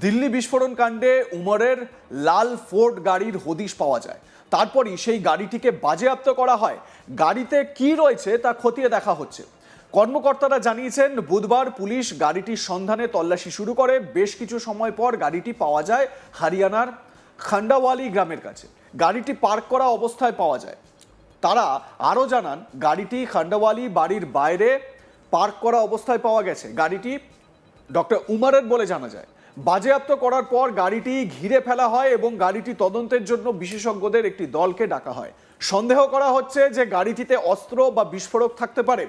দিল্লি বিস্ফোরণ কাণ্ডে উমরের লাল ফোর্ড গাড়ির হদিশ পাওয়া যায়। তারপরই সেই গাড়িটিকে বাজেয়াপ্ত করা হয়। গাড়িতে কি রয়েছে তা খতিয়ে দেখা হচ্ছে। কর্মকর্তারা জানিয়েছেন, বুধবার পুলিশ গাড়িটির সন্ধানে তল্লাশি শুরু করে। বেশ কিছু সময় পর গাড়িটি পাওয়া যায় হরিয়ানার খান্ডাওয়ালি গ্রামের কাছে। গাড়িটি পার্ক করা অবস্থায় পাওয়া যায়। তারা আরও জানান, গাড়িটি খান্ডাওয়ালি বাড়ির বাইরে পার্ক করা অবস্থায় পাওয়া গেছে। গাড়িটি ডক্টর উমারের বলে জানা যায়। বাজেয়াপ্ত করার পর গাড়িটি ঘিরে ফেলা হয় এবং গাড়িটি তদন্তের জন্য বিশেষজ্ঞদের একটি দলকে ডাকা হয়। সন্দেহ করা হচ্ছে যে গাড়িটিতে অস্ত্র বা বিস্ফোরক থাকতে পারে।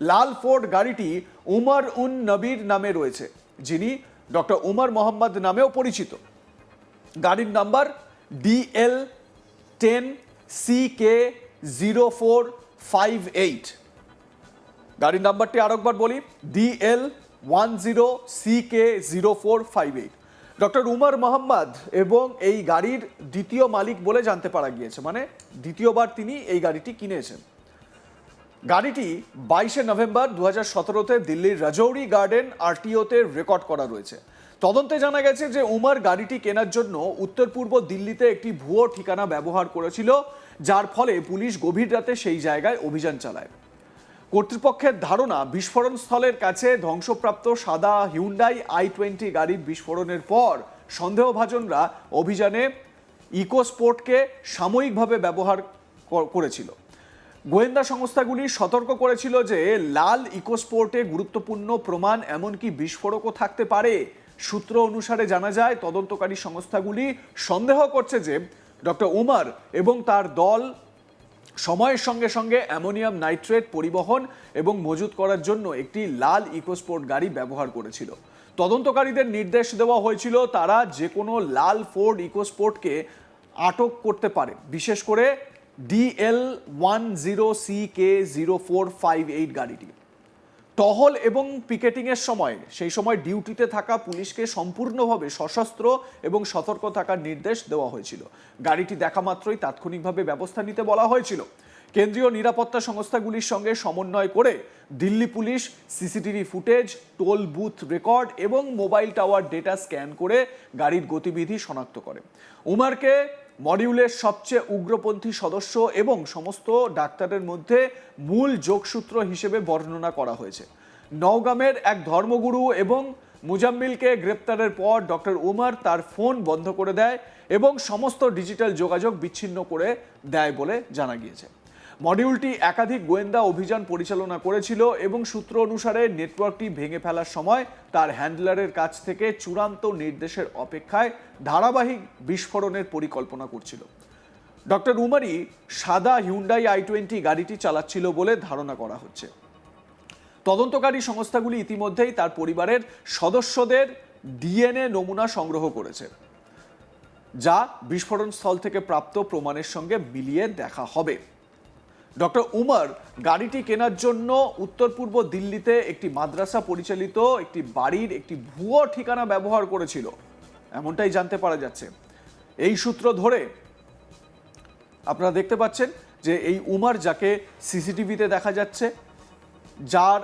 লাল ফোর্ড গাড়িটি উমর উন নবীর নামে রয়েছে, যিনি ডক্টর উমর মোহাম্মদ নামেও পরিচিত। গাড়ির number DL ten C K zero four five eight গাড়ির নাম্বারটি আরেকবার বলি DL one zero C K zero four five eight doctor Umar Mohammad এবং এই গাড়ির দ্বিতীয় মালিক বলে জানতে পারা গিয়েছে মানে দ্বিতীয়বার তিনি এই গাড়িটি কিনেছেন। গাড়িটি বাইশে নভেম্বর দু হাজার সতেরোতে দিল্লির রাজৌরি গার্ডেন আরটিওতে রেকর্ড করা রয়েছে। তদন্তে জানা গেছে যে উমার গাড়িটি কেনার জন্য উত্তর পূর্ব দিল্লিতে একটি ভুয়ো ঠিকানা ব্যবহার করেছিল, যার ফলে পুলিশ গভীর রাতে সেই জায়গায় অভিযান চালায়। কর্তৃপক্ষের ধারণা, বিস্ফোরণ স্থলের কাছে ধ্বংসপ্রাপ্ত সাদা হিউন্ডাই আই টোয়েন্টি গাড়ির বিস্ফোরণের পর সন্দেহভাজনরা অভিযানে ইকোস্পোর্টকে সাময়িকভাবে ব্যবহার করেছিল। গোয়েন্দা সংস্থাগুলি সতর্ক করেছিল যে লাল ইকোস্পোর্টে গুরুত্বপূর্ণ প্রমাণ, এমনকি বিস্ফোরকও থাকতে পারে। সূত্র অনুসারে জানা যায়, তদন্তকারী সংস্থাগুলি সন্দেহ করছে যে ডক্টর উমার এবং তার দল সময়ের সঙ্গে সঙ্গে অ্যামোনিয়াম নাইট্রেট পরিবহন এবং মজুত করার জন্য একটি লাল ইকোস্পোর্ট গাড়ি ব্যবহার করেছিল। তদন্তকারীদের নির্দেশ দেওয়া হয়েছিল তারা যে কোনো লাল ফোর্ড ইকোস্পোর্টকে আটক করতে পারে। বিশেষ করে DL one zero C K zero four five eight গাড়িটি। টহল এবং পিকেটিংয়ের সময়, সেই সময় ডিউটিতে থাকা পুলিশকে সম্পূর্ণভাবে সশস্ত্র এবং সতর্ক থাকার নির্দেশ দেওয়া হয়েছিল। গাড়িটি দেখা মাত্রই তাৎক্ষণিকভাবে ব্যবস্থা নিতে বলা হয়েছিল। কেন্দ্রীয় নিরাপত্তা সংস্থাগুলির সঙ্গে সমন্বয় করে Delhi police CCTV footage, toll booth record এবং মোবাইল টাওয়ার ডেটা স্ক্যান করে গাড়ির গতিবিধি শনাক্ত করে। উমারকে মডিউলের সবচেয়ে উগ্রপন্থী সদস্য এবং সমস্ত ডাক্তারের মধ্যে মূল যোগসূত্র হিসেবে বর্ণনা করা হয়েছে। নওগামের এক ধর্মগুরু এবং মুজাম্মিলকে গ্রেপ্তারের পর ডক্টর উমার তার ফোন বন্ধ করে দেয় এবং সমস্ত ডিজিটাল যোগাযোগ বিচ্ছিন্ন করে দেয় বলে জানা গিয়েছে। মডিউলটি একাধিক গোয়েন্দা অভিযান পরিচালনা করেছিল এবং সূত্র অনুসারে নেটওয়ার্কটি ভেঙে ফেলার সময় তার হ্যান্ডলারের কাছ থেকে চূড়ান্ত নির্দেশের অপেক্ষায় ধারাবাহিক বিস্ফোরণের পরিকল্পনা করছিল। ডক্টর উমারি সাদা হিউন্ডাই আই টোয়েন্টি গাড়িটি চালাচ্ছিল বলে ধারণা করা হচ্ছে। তদন্তকারী সংস্থাগুলি ইতিমধ্যেই তার পরিবারের সদস্যদের ডিএনএ নমুনা সংগ্রহ করেছে, যা বিস্ফোরণ স্থল থেকে প্রাপ্ত প্রমাণের সঙ্গে মিলিয়ে দেখা হবে। ডক্টর উমর গাড়িটি কেনার জন্য উত্তর পূর্ব দিল্লিতে একটি মাদ্রাসা পরিচালিত একটি বাড়ির একটি ভুয়ো ঠিকানা ব্যবহার করেছিল। এমনটাই জানতে পারা যাচ্ছে। এই সূত্র ধরে আপনারা দেখতে পাচ্ছেন যে এই উমার যাকে সিসিটিভিতে দেখা যাচ্ছে, যার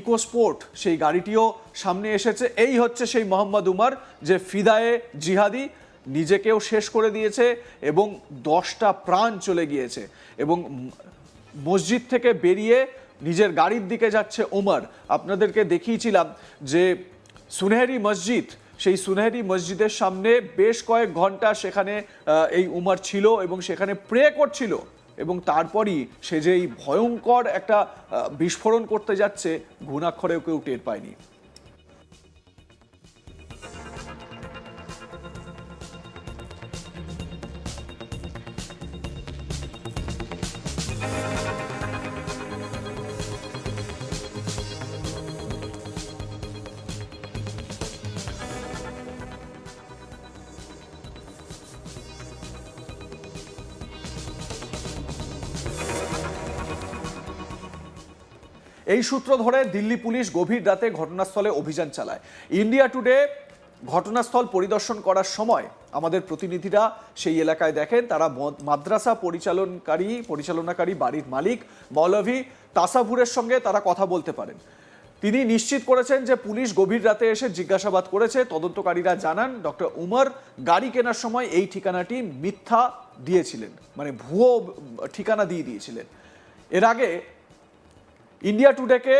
ইকোস্পোর্ট সেই গাড়িটিও সামনে এসেছে। এই হচ্ছে সেই মোহাম্মদ উমার যে ফিদায়ে জিহাদি, নিজেকেও শেষ করে দিয়েছে এবং দশটা প্রাণ চলে গিয়েছে এবং মসজিদ থেকে বেরিয়ে নিজের গাড়ির দিকে যাচ্ছে ওমর। আপনাদেরকে দেখিয়েছিলাম যে সুনহেরি মসজিদ, সেই সুনহেরি মসজিদের সামনে বেশ কয়েক ঘণ্টা সেখানে এই উমার ছিল এবং সেখানে প্রে করছিল এবং তারপরই সে যে এই ভয়ঙ্কর একটা বিস্ফোরণ করতে যাচ্ছে, ঘুণাক্ষরেও কেউ টের পায়নি। এই সূত্র ধরে দিল্লি পুলিশ গভীর রাতে ঘটনাস্থলে অভিযান চালায়। ইন্ডিয়া টুডে ঘটনাস্থল পরিদর্শন করার সময় আমাদের প্রতিনিধিরা সেই এলাকায় দেখেন, তারা মাদ্রাসা পরিচালনকারী, পরিচালনাকারী বাড়ির মালিক মৌলভী তাসাভুরের সঙ্গে তারা কথা বলতে পারেন। তিনি নিশ্চিত করেছেন যে পুলিশ গভীর রাতে এসে জিজ্ঞাসাবাদ করেছে। তদন্তকারীরা জানান, ডক্টর উমর গাড়ি কেনার সময় এই ঠিকানাটি মিথ্যা দিয়েছিলেন মানে ভুয়ো ঠিকানা দিয়ে দিয়েছিলেন। এর আগে ইন্ডিয়া টুডেকে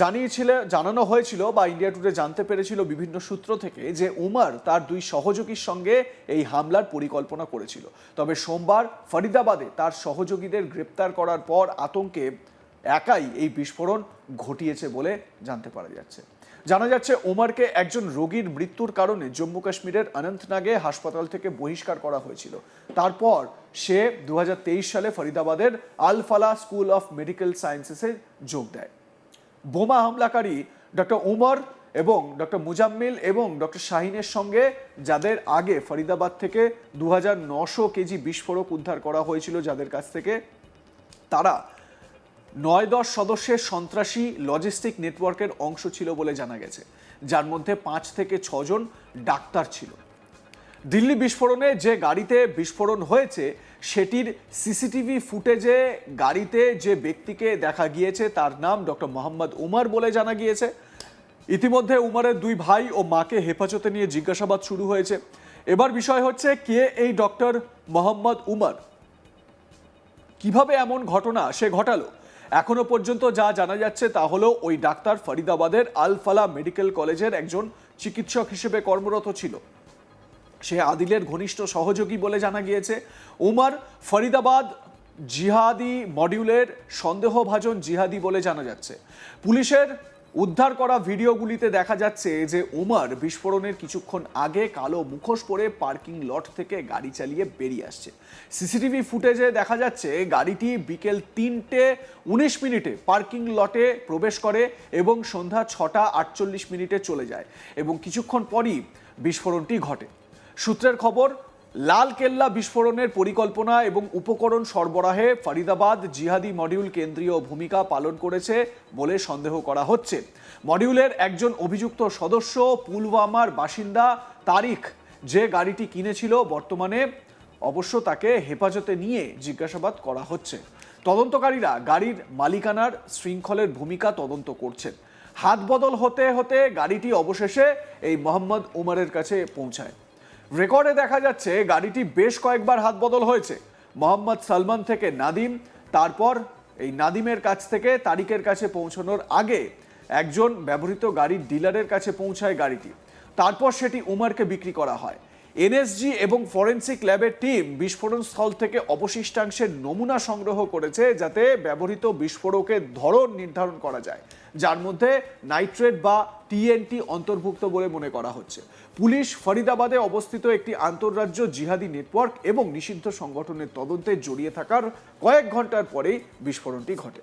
জানিয়েছিল, জানানো হয়েছিল বা ইন্ডিয়া টুডে জানতে পেরেছিল বিভিন্ন সূত্র থেকে যে উমার তার দুই সহযোগীর সঙ্গে এই হামলার পরিকল্পনা করেছিল। তবে সোমবার ফরিদাবাদে তার সহযোগীদের গ্রেপ্তার করার পর আতঙ্কে একাই এই বিস্ফোরণ ঘটিয়েছে বলে জানতে পারা যাচ্ছে। জানা যাচ্ছে ওমারকে একজন রোগীর মৃত্যুর কারণে জম্মু কাশ্মীরের অনন্তনাগে হাসপাতাল থেকে বহিষ্কার করা হয়েছিল। তারপর সে দুহাজার তেইশ সালে ফরিদাবাদের আলফালা স্কুল অফ মেডিকেল সায়েন্সেসে যোগ দেয়। বোমা হামলাকারী ডক্টর উমর এবং ডক্টর মুজাম্মিল এবং ডক্টর শাহিনের সঙ্গে, যাদের আগে ফরিদাবাদ থেকে দু কেজি বিস্ফোরক উদ্ধার করা হয়েছিল যাদের কাছ থেকে, তারা নয় দশ সদস্যের সন্ত্রাসী লজিস্টিক নেটওয়ার্কের অংশ ছিল বলে জানা গেছে, যার মধ্যে পাঁচ থেকে ছজন ডাক্তার ছিল। দিল্লি বিস্ফোরণে যে গাড়িতে বিস্ফোরণ হয়েছে, সেটির সিসিটিভি ফুটেজে গাড়িতে যে ব্যক্তিকে দেখা গিয়েছে, তার নাম ডক্টর মোহাম্মদ উমার বলে জানা গিয়েছে। ইতিমধ্যে উমারের দুই ভাই ও মাকে হেফাজতে নিয়ে জিজ্ঞাসাবাদ শুরু হয়েছে। এবার বিষয় হচ্ছে, কে এই ডক্টর মোহাম্মদ উমার? কীভাবে এমন ঘটনা সে ঘটালো? এখনও পর্যন্ত যা জানা যাচ্ছে তা হলো ওই ডাক্তার ফরিদাবাদের আলফালা মেডিকেল কলেজের একজন চিকিৎসক হিসেবে কর্মরত ছিল। সে আদিলের ঘনিষ্ঠ সহযোগী বলে জানা গিয়েছে। উমার ফরিদাবাদ জিহাদি মডিউলের সন্দেহভাজন জিহাদি বলে জানা যাচ্ছে। পুলিশের উদ্ধার করা ভিডিওগুলিতে দেখা যাচ্ছে যে উমার বিস্ফোরণের কিছুক্ষণ আগে কালো মুখোশ পরে পার্কিং লট থেকে গাড়ি চালিয়ে বেরিয়ে আসছে। সিসিটিভি ফুটেজে দেখা যাচ্ছে গাড়িটি বিকেল তিনটে উনিশ মিনিটে পার্কিং লটে প্রবেশ করে এবং সন্ধ্যা ছটা আটচল্লিশ মিনিটে চলে যায় এবং কিছুক্ষণ পরই বিস্ফোরণটি ঘটে। সূত্রের খবর লাল কেল্লা বিস্ফোরণের পরিকল্পনা এবং উপকরণ সরবরাহে ফরিদাবাদ জিহাদি মডিউল কেন্দ্রীয় ভূমিকা পালন করেছে বলে সন্দেহ করা হচ্ছে। মডিউলের একজন অভিযুক্ত সদস্য, পুলওয়ামার বাসিন্দা তারিখ যে গাড়িটি কিনেছিল বর্তমানে অবশ্য তাকে হেফাজতে নিয়ে জিজ্ঞাসাবাদ করা হচ্ছে। তদন্তকারীরা গাড়ির মালিকানার শৃঙ্খলের ভূমিকা তদন্ত করছেন। হাত বদল হতে হতে গাড়িটি অবশেষে এই মোহাম্মদ উমারের কাছে পৌঁছায়। রেকর্ডে দেখা যাচ্ছে গাড়িটি বেশ কয়েকবার হাত বদল হয়েছে। মোহাম্মদ সালমান থেকে নাদিম, তারপর এই নাদিমের কাছ থেকে তারিকের কাছে পৌঁছানোর আগে একজন ব্যবহৃত গাড়ির ডিলারের কাছে পৌঁছায় গাড়িটি। তারপর সেটি উমারকে বিক্রি করা হয়। এনএসজি এবং ফরেন্সিক ল্যাবের টিম বিস্ফোরণ স্থল থেকে অবশিষ্টাংশের নমুনা সংগ্রহ করেছে যাতে ব্যবহৃত বিস্ফোরকের ধরন নির্ধারণ করা যায়। যার মধ্যে নাইট্রেট বা টিএনটি অন্তর্ভুক্ত বলে মনে করা হচ্ছে। পুলিশ ফরিদাবাদে অবস্থিত একটি আন্তঃরাজ্য জিহাদি নেটওয়ার্ক এবং নিষিদ্ধ সংগঠনের তদন্তে জড়িয়ে থাকার কয়েক ঘণ্টার পরেই বিস্ফোরণটি ঘটে।